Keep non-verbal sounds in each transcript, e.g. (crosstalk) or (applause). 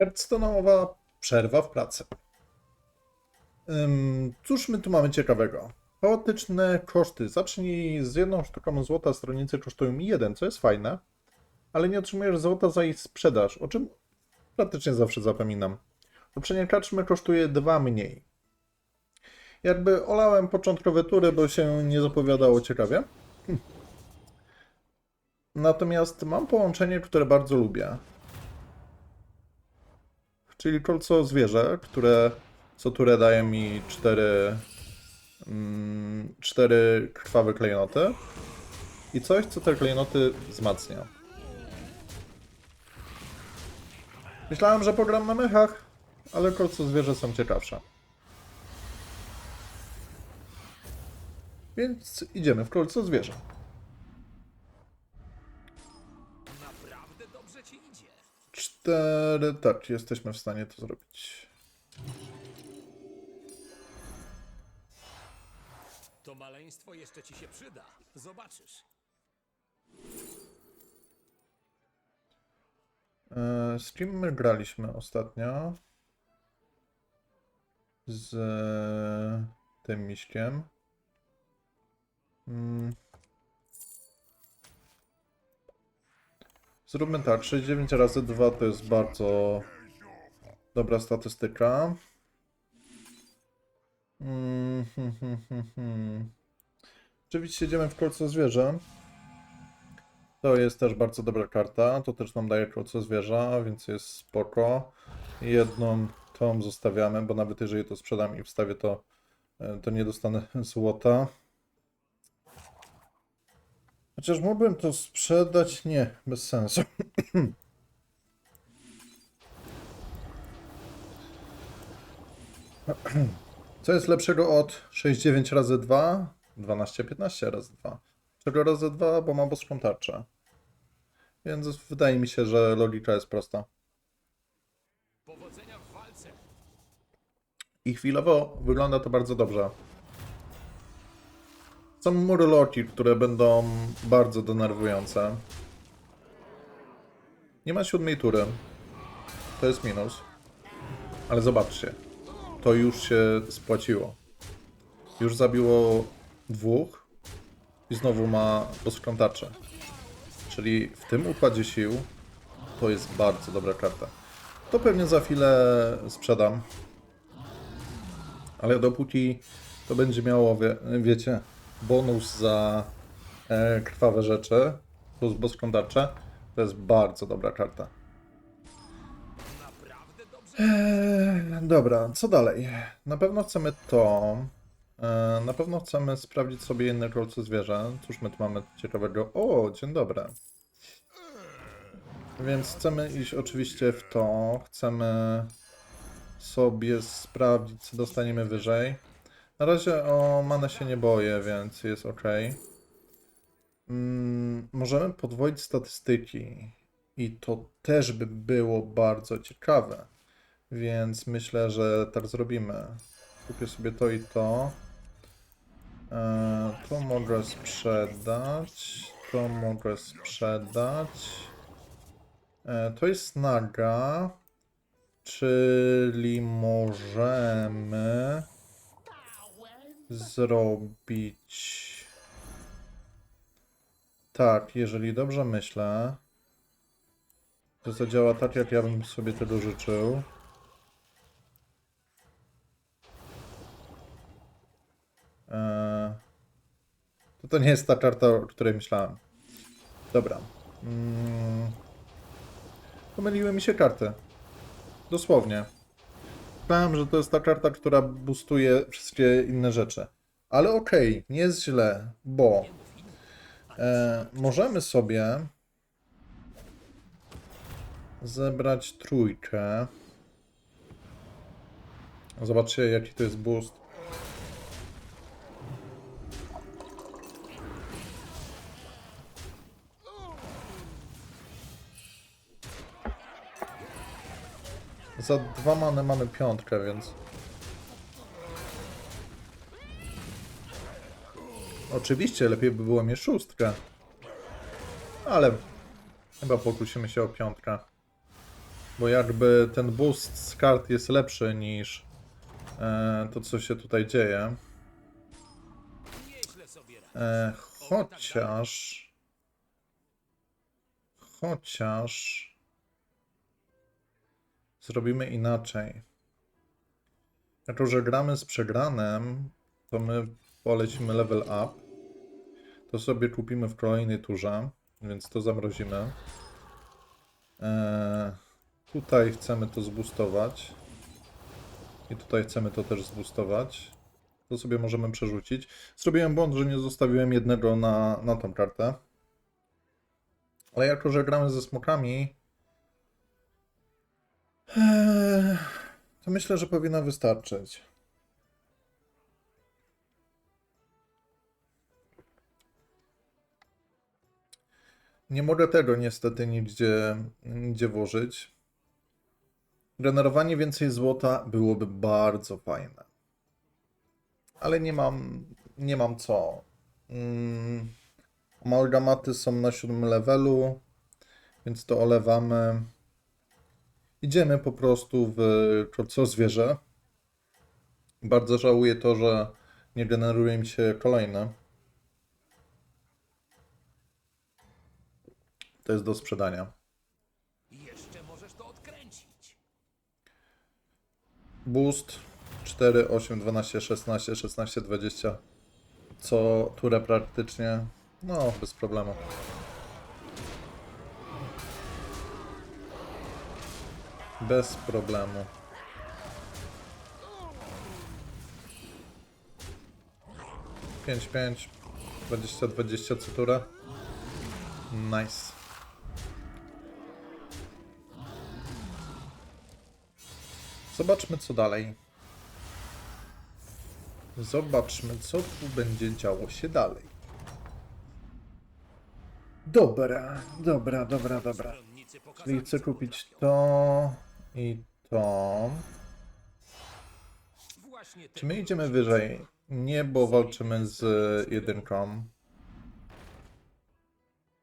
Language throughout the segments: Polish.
Hearthstone'owa przerwa w pracy. Cóż my tu mamy ciekawego? Chaotyczne koszty. Zacznij z jedną sztuką złota, stronicy kosztują mi jeden, co jest fajne, ale nie otrzymujesz złota za ich sprzedaż, o czym praktycznie zawsze zapominam. Ulepszenie karczmy kosztuje dwa mniej. Jakby olałem początkowe tury, bo się nie zapowiadało ciekawie. Hm. Natomiast mam połączenie, które bardzo lubię. Czyli kolco zwierzę, które co turę daje mi cztery, mm, cztery krwawe klejnoty i coś, co te klejnoty wzmacnia. Myślałem, że pogram na mechach, ale kolco zwierzę są ciekawsze. Więc idziemy w kolco zwierzę. 4. Tak, jesteśmy w stanie to zrobić. To maleństwo jeszcze ci się przyda. Zobaczysz. E, z kim my graliśmy ostatnio? Z tym miśkiem. Mm. Zróbmy tak, 69 razy 2 to jest bardzo dobra statystyka. Mm, hmm, hmm, hmm, hmm. Oczywiście idziemy w kolce zwierzę. To jest też bardzo dobra karta. To też nam daje kolce zwierza, więc jest spoko. Jedną tą zostawiamy, bo nawet jeżeli to sprzedam i wstawię to, e, to nie dostanę (laughs) złota. Chociaż mógłbym to sprzedać? Nie, bez sensu. (clears throat) Co jest lepszego od 6,9 razy 2? 12,15 razy 2. Czego razy 2, bo ma boską tarczę. Więc wydaje mi się, że logika jest prosta. I chwilowo wygląda to bardzo dobrze. Są murloki, które będą bardzo denerwujące. Nie ma siódmej tury. To jest minus. Ale zobaczcie. To już się spłaciło. Już zabiło dwóch. I znowu ma boską tarczę. Czyli w tym układzie sił to jest bardzo dobra karta. To pewnie za chwilę sprzedam. Ale dopóki to będzie miało, wie, wiecie, bonus za e, krwawe rzeczy plus boską tarczę, to jest bardzo dobra karta. Eee, dobra, co dalej? Na pewno chcemy to. E, na pewno chcemy sprawdzić sobie inne kolce zwierzę. Cóż my tu mamy ciekawego? O, dzień dobry. Więc chcemy iść oczywiście w to. Chcemy sobie sprawdzić, co dostaniemy wyżej. Na razie o manę się nie boję, więc jest ok. Mm, możemy podwoić statystyki. I to też by było bardzo ciekawe. Więc myślę, że tak zrobimy. Kupię sobie to i to. E, to mogę sprzedać. To mogę sprzedać. E, to jest naga. Czyli możemy zrobić. Tak, jeżeli dobrze myślę, to zadziała tak, jak ja bym sobie tego życzył. Eee, To to nie jest ta karta, o której myślałem. Dobra. Mm. Pomyliły mi się karty. Dosłownie. Myślałem, że to jest ta karta, która boostuje wszystkie inne rzeczy. Ale okej, nie jest źle, bo e, możemy sobie zebrać trójkę. Zobaczcie, jaki to jest boost. Za dwa many mamy piątkę, więc... Oczywiście, lepiej by było mieć szóstkę. Ale chyba pokusimy się o piątkę. Bo jakby ten boost z kart jest lepszy niż e, to, co się tutaj dzieje. E, chociaż. Chociaż. Zrobimy inaczej. Jako, że gramy z przegranem, to my polecimy level up. To sobie kupimy w kolejnej turze, więc to zamrozimy. E, tutaj chcemy to zboostować. I tutaj chcemy to też zboostować. To sobie możemy przerzucić. Zrobiłem błąd, że nie zostawiłem jednego na, na tą kartę. Ale jako, że gramy ze smokami, eee, to myślę, że powinno wystarczyć. Nie mogę tego niestety nigdzie, nigdzie włożyć. Generowanie więcej złota byłoby bardzo fajne ale nie mam, nie mam co. Mm, amalgamaty są na siódmym levelu, więc to olewamy. Idziemy po prostu w co zwierzę. Bardzo żałuję to, że nie generuje mi się kolejne. To jest do sprzedania. Jeszcze możesz to odkręcić. Boost 4, 8, 12, 16, 16, 20. Co turę praktycznie. No, bez problemu. Bez problemu. Pięć, pięć, dwadzieścia, dwadzieścia co turę. Nice. Zobaczmy co dalej. Zobaczmy, co tu będzie działo się dalej. Dobra, dobra, dobra, dobra. Czyli chcę kupić to i to. Czy my idziemy wyżej? Nie, bo walczymy z jedynką.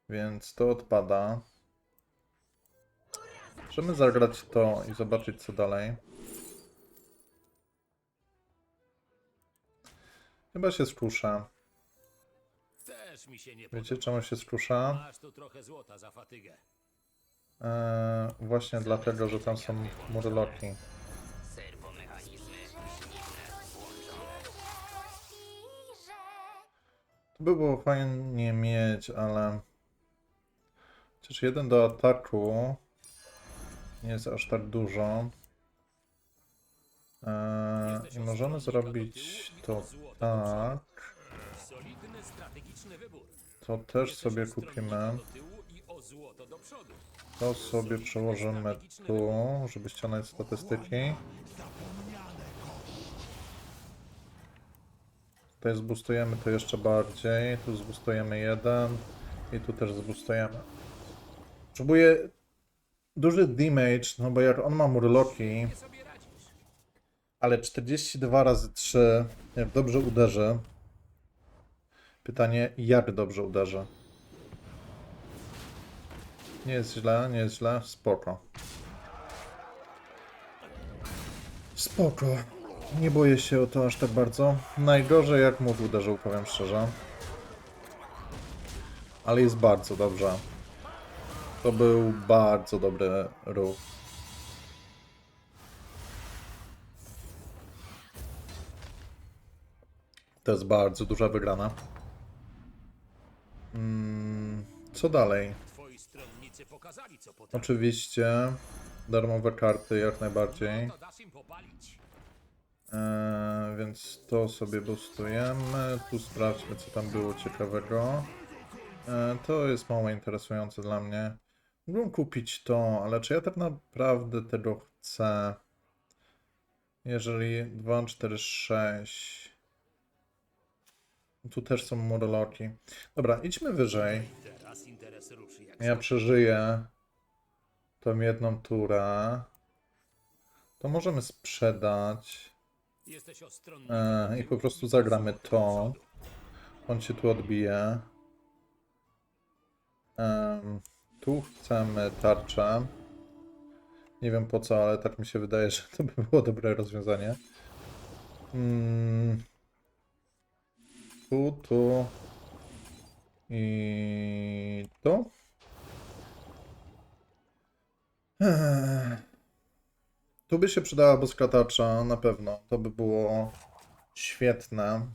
Więc to odpada. Możemy zagrać to i zobaczyć co dalej. Chyba się nie Wiecie czemu się skruszę? Masz tu trochę złota za fatygę. Eee, właśnie dlatego, że tam są murloki. To by było fajnie mieć, ale... Chociaż jeden do ataku nie jest aż tak dużo. Eee, I możemy zrobić to tak. To też sobie kupimy. To sobie przełożymy tu, żeby ściągnąć statystyki. Tutaj zbustujemy to jeszcze bardziej. Tu zbustujemy jeden. I tu też zbustujemy. Potrzebuję duży damage, no bo jak on ma murloki, ale 42 razy 3, jak dobrze uderzy. Pytanie, jak dobrze uderzy? Nie jest źle, nie jest źle, spoko. Spoko. Nie boję się o to aż tak bardzo. Najgorzej jak mógł uderzył, powiem szczerze. Ale jest bardzo dobrze. To był bardzo dobry ruch. To jest bardzo duża wygrana. Mm, co dalej? Oczywiście darmowe karty jak najbardziej. Eee, więc to sobie boostujemy. Tu sprawdźmy, co tam było ciekawego. Eee, to jest mało interesujące dla mnie. Mógłbym kupić to, ale czy ja tak naprawdę tego chcę? Jeżeli 2, 4, 6. Tu też są murloki. Dobra, idźmy wyżej. Teraz ruszy jak Ja przeżyję tą jedną turę. To możemy sprzedać. Jesteś o stronniku E, I po prostu zagramy to. On się tu odbije. Em, tu chcemy tarczę. Nie wiem po co, ale tak mi się wydaje, (laughs) że to by było dobre rozwiązanie. Mm. Tu, tu. I tu. Ech. Tu by się przydała boskatacza, na pewno. To by było świetne.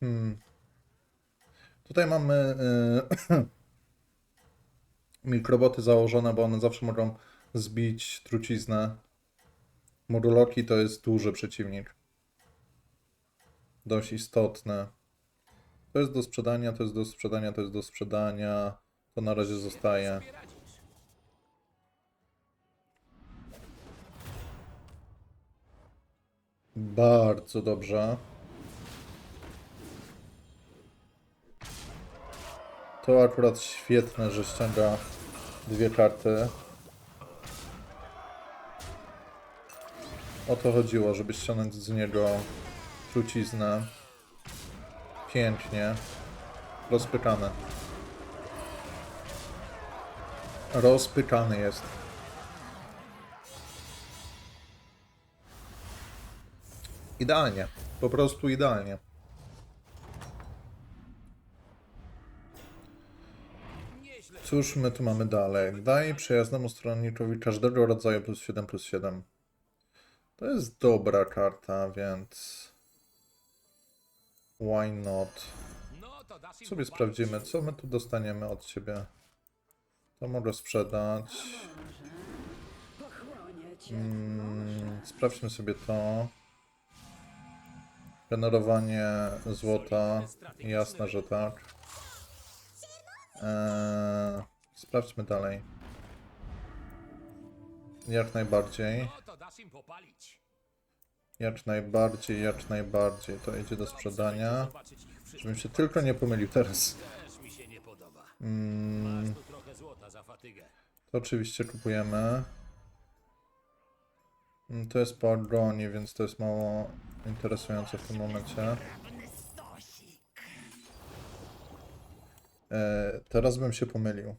Hmm. Tutaj mamy y, (clears throat) mikroboty założone, bo one zawsze mogą zbić truciznę. Murloki to jest duży przeciwnik. Dość istotny. To jest do sprzedania, to jest do sprzedania, to jest do sprzedania. To na razie zostaje. Bardzo dobrze. To akurat świetne, że ściąga dwie karty. O to chodziło, żeby ściągnąć z niego truciznę. Pięknie. Rozpykane. Rozpykany jest. Idealnie. Po prostu idealnie. Cóż my tu mamy dalej? Daj przyjaznemu stronniczowi każdego rodzaju plus 7 plus 7. To jest dobra karta, więc... Why not? No Sobie sprawdzimy, co my tu dostaniemy od ciebie. To mogę sprzedać. Mm, sprawdźmy sobie to. Generowanie złota. Jasne, że tak. Eee, sprawdźmy dalej. Jak najbardziej. Jak najbardziej, jak najbardziej. To idzie do sprzedania. Żebym się tylko nie pomylił teraz. Mm, to oczywiście kupujemy. Mm, To jest po agonii, więc to jest mało interesujące w tym momencie. E, teraz bym się pomylił.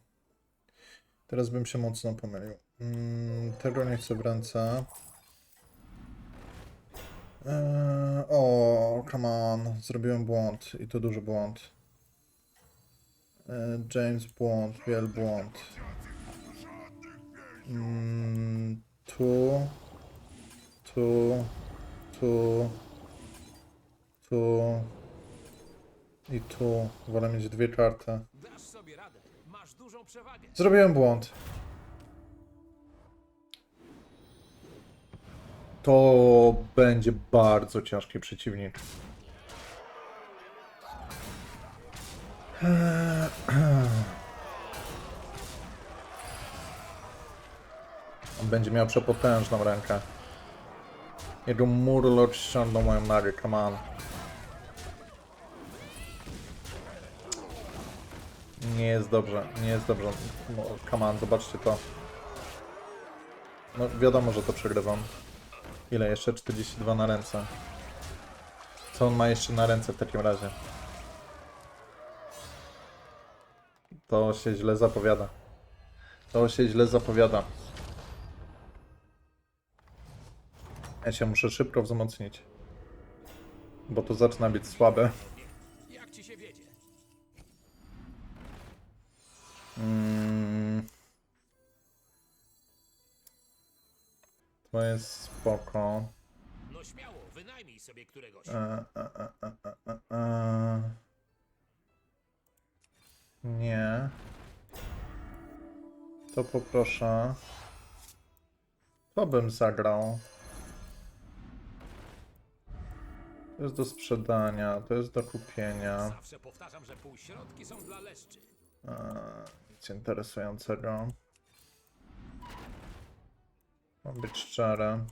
Teraz bym się mocno pomylił. Mm, tego nie chcę w ręce. E, o, come on. Zrobiłem błąd i to duży błąd. E, James błąd, wiel błąd. Mm, tu, tu, tu, tu i tu. Wolę mieć dwie karty. Zrobiłem błąd. To będzie bardzo ciężki przeciwnik. (clears throat) On będzie miał przepotężną rękę. Jego murloc ściągnął moją nagę, come on. Nie jest dobrze, nie jest dobrze. No, come on, zobaczcie to. No wiadomo, że to przegrywam. Ile jeszcze? 42 na ręce. Co on ma jeszcze na ręce w takim razie? To się źle zapowiada. To się źle zapowiada. Ja się muszę szybko wzmocnić. Bo to zaczyna być słabe. To jest spoko. No śmiało, wynajmij sobie któregoś. E, e, e, e, e, e, e. Nie. To poproszę. To bym zagrał. To jest do sprzedania, to jest do kupienia. Zawsze powtarzam, że półśrodki są dla leszczy. Eee, nic interesującego. Mam być tyłu.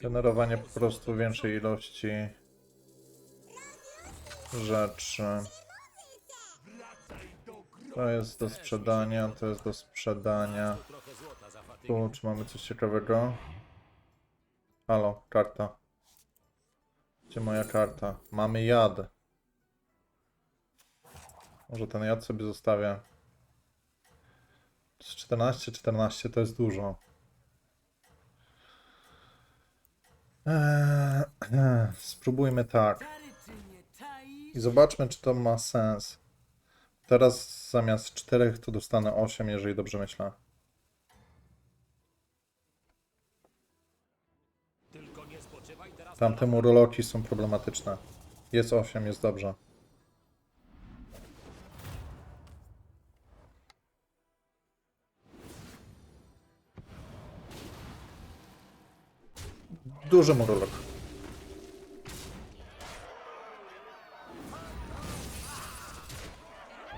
Generowanie po prostu większej ilości rzeczy. To jest do sprzedania, to jest do sprzedania. Tu, czy mamy coś ciekawego? Halo, karta. Gdzie moja karta? Mamy jad. Może ten jad sobie zostawię. 14, 14 to jest dużo. Eee, (clears throat) spróbujmy tak. I zobaczmy, czy to ma sens. Teraz zamiast 4 to dostanę 8, jeżeli dobrze myślę. Tamte muroloki są problematyczne. Jest 8, jest dobrze. Duży murolog.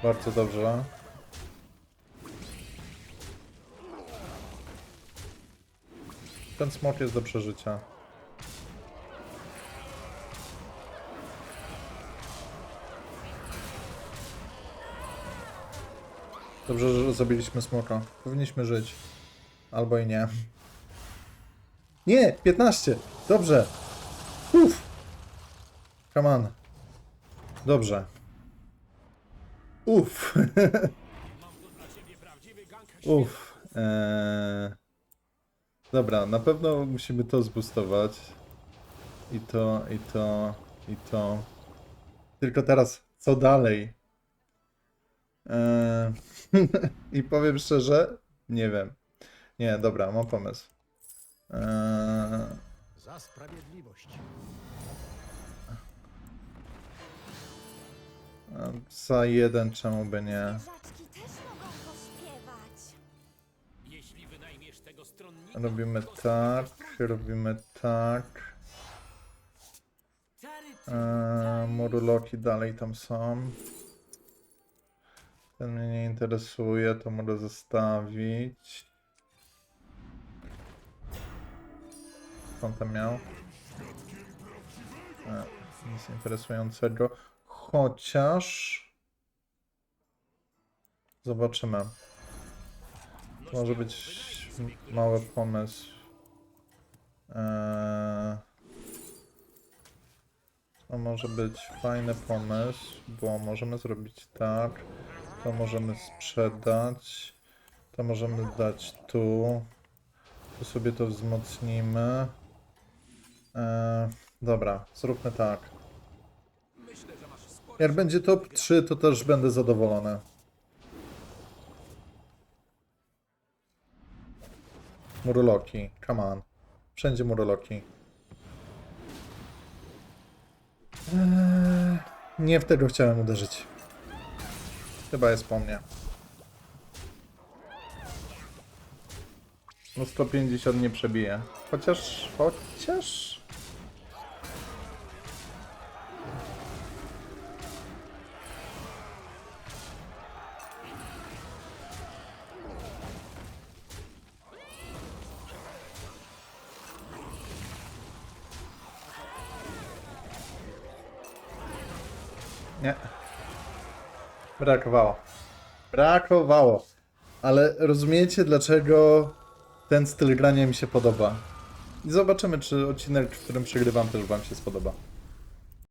Bardzo dobrze. Ten smok jest do przeżycia. Dobrze, że zabiliśmy smoka. Powinniśmy żyć. Albo i nie. Nie! 15! Dobrze! Uff! Come on. Dobrze. Uff. (laughs) Uff. Eee... Dobra, na pewno musimy to zboostować. I to, i to, i to. Tylko teraz, co dalej? Eee, (laughs) I powiem szczerze, nie wiem. Nie, dobra, mam pomysł. Eee, Za sprawiedliwość. za jeden, czemu by nie? Żaczki też mogą pośpiewać. Jeśli wynajmiesz tego stronnika, Robimy tak, robimy tak. Eee, moruloki dalej tam są. Ten mnie nie interesuje, to mogę zostawić. Skąd tam miał? Nic interesującego. Chociaż... Zobaczymy. Może być mały pomysł. Eee... To może być fajny pomysł, bo możemy zrobić tak. To możemy sprzedać. To możemy dać tu. Tu sobie to wzmocnimy. Eee, dobra, zróbmy tak. Jak będzie top 3, to też będę zadowolony. Murloki, come on. Wszędzie murloki. Eee, nie w tego chciałem uderzyć. Chyba jest po mnie. No 150 nie przebije. Chociaż, chociaż... Nie. Brakowało. Brakowało. Ale rozumiecie, dlaczego ten styl grania mi się podoba. I zobaczymy, czy odcinek, w którym przegrywam, też Wam się spodoba.